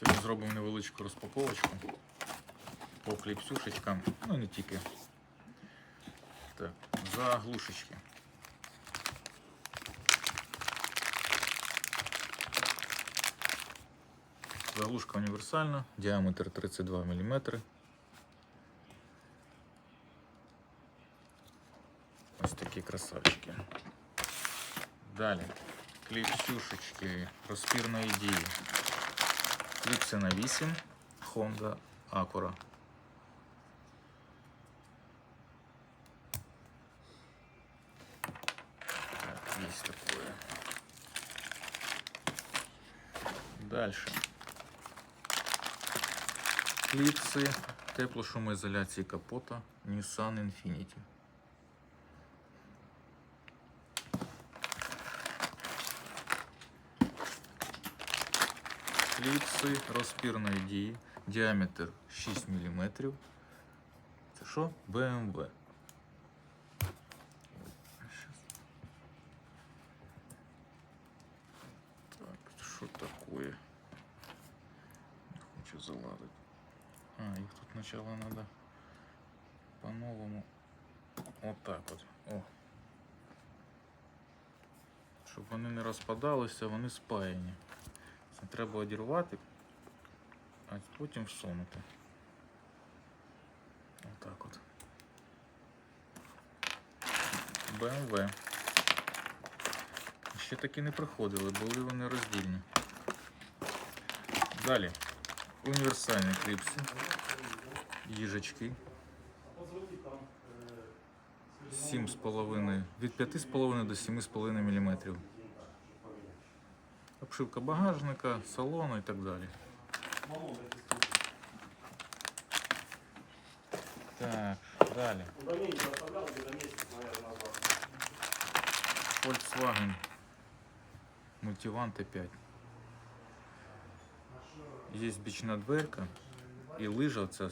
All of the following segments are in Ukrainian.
Сьогодні зробимо невеличку розпаковочку по кліпсюшечкам, ну не тільки. Так, заглушечки. Заглушка універсальна, діаметр 32 мм. Ось такі красавчики. Далі. Кліпсюшечки розпірної дії. Кліпси на 8 Honda Acura. Такое. Дальше. Клипсы теплошумоизоляции капота Nissan Infiniti. Кліпси розпірної дії, діаметр 6 мм. Це що? BMW. Так, що таке? Не хочу заладити. А, їх тут спочатку треба по-новому. Отак от. О. Щоб вони не розпадалися, вони спаяні. Треба одірвати, а потім всунути. Отак от. BMW. Ще такі не приходили, були вони роздільні. Далі. Універсальні кліпси. Їжачки. 7,5, від 5,5 до 7,5 мм. Обшивка багажника, салону і так далі. Так, далі. Volkswagen Multivan T5. Є бічна дверка і лижа ця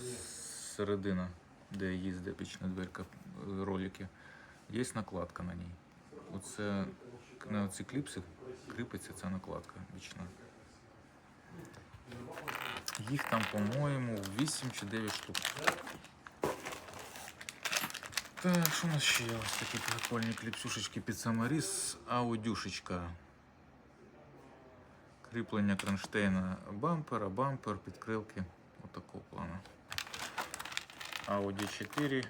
середина, де їздить бічна дверка ролики. Є накладка на ній. Оце на ці кліпси кріпиться ця накладка бічна. Їх там, по-моєму, 8 чи 9 штук. Так, що у нас ще є? Ось такі прикольні кліпсюшечки під саморіз, аудюшечка. Кріплення кронштейна бампера, бампер, підкрилки. Отакого плану. Audi 4,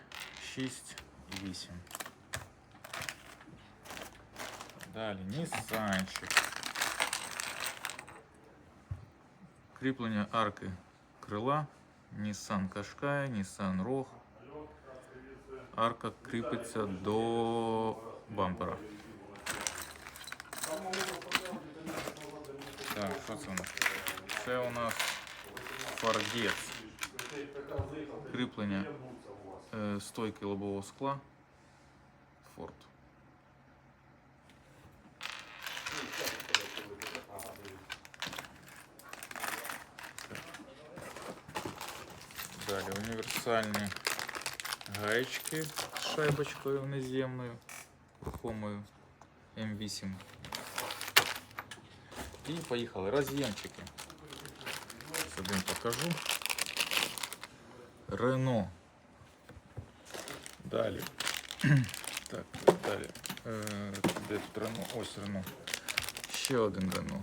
6 і 8. Далі Нісанчик. Кріплення арки крила. Nissan Qashqai, Nissan Rogue. Арка кріпиться до бампера. Так, що це у нас? Це у нас фардець. Кріплення е, стойки лобового скла. Форд. Далі універсальні гаечки з шайбочкою неземною, рухомою М8. І поїхали. Роз'ємчики. Один покажу. Рено. Далі. Так, далі. Е, де тут Рено? Ось Рено. Ще один Рено.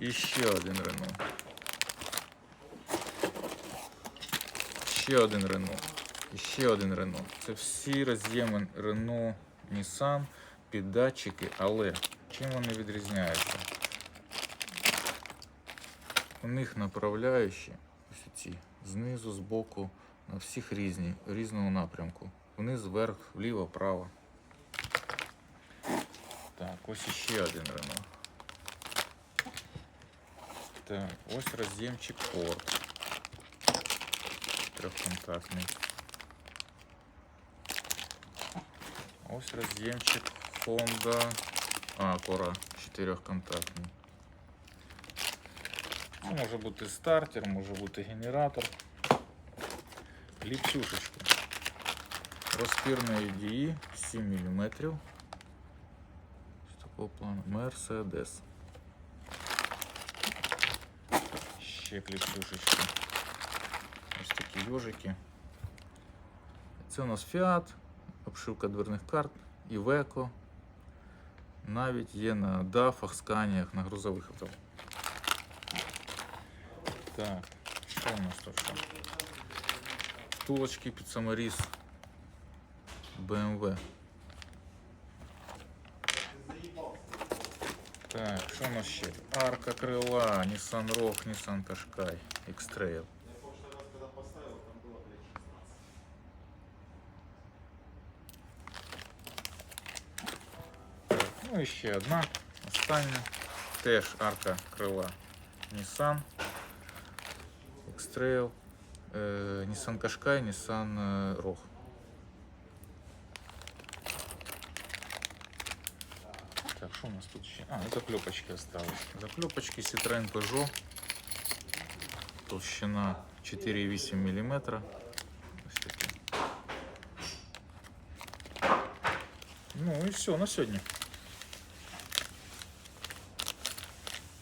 І ще один Рено. Ще один Рено. І ще один Рено. Це всі роз'єми Рено, Nissan, під датчики, але чим вони відрізняються? У них направляючі, ось ці, знизу, збоку, на всіх різні, різного напрямку. Вниз, вверх, вліво, вправо. Так, ось іще один Рено. Так, ось роз'ємчик Ford. Трьохконтактний. Ось роз'ємчик Honda Acura чотирьохконтактний. Ну, може бути стартер, може бути генератор. Ліпсюшечки. Розпірної дії 7 мм. З такого плану. Мерседес. ще кліпсушечки. Ось такі йожики. Це у нас Fiat, обшивка дверних карт, Iveco. Навіть є на дафах, сканіях, на грузових авто. Так, що у нас тут? Втулочки під саморіз BMW. Так, що у нас ще? Арка крила, Nissan Rogue, Nissan Qashqai, X-Trail. Ну і ще одна, остання. Теж арка крила Nissan, X-Trail, Nissan Qashqai, Nissan Rogue. Так, что у нас тут еще? А, заклепочки осталось. Заклепочки Citroёn Peugeot. Толщина 4,8 мм. Ну и все на сегодня.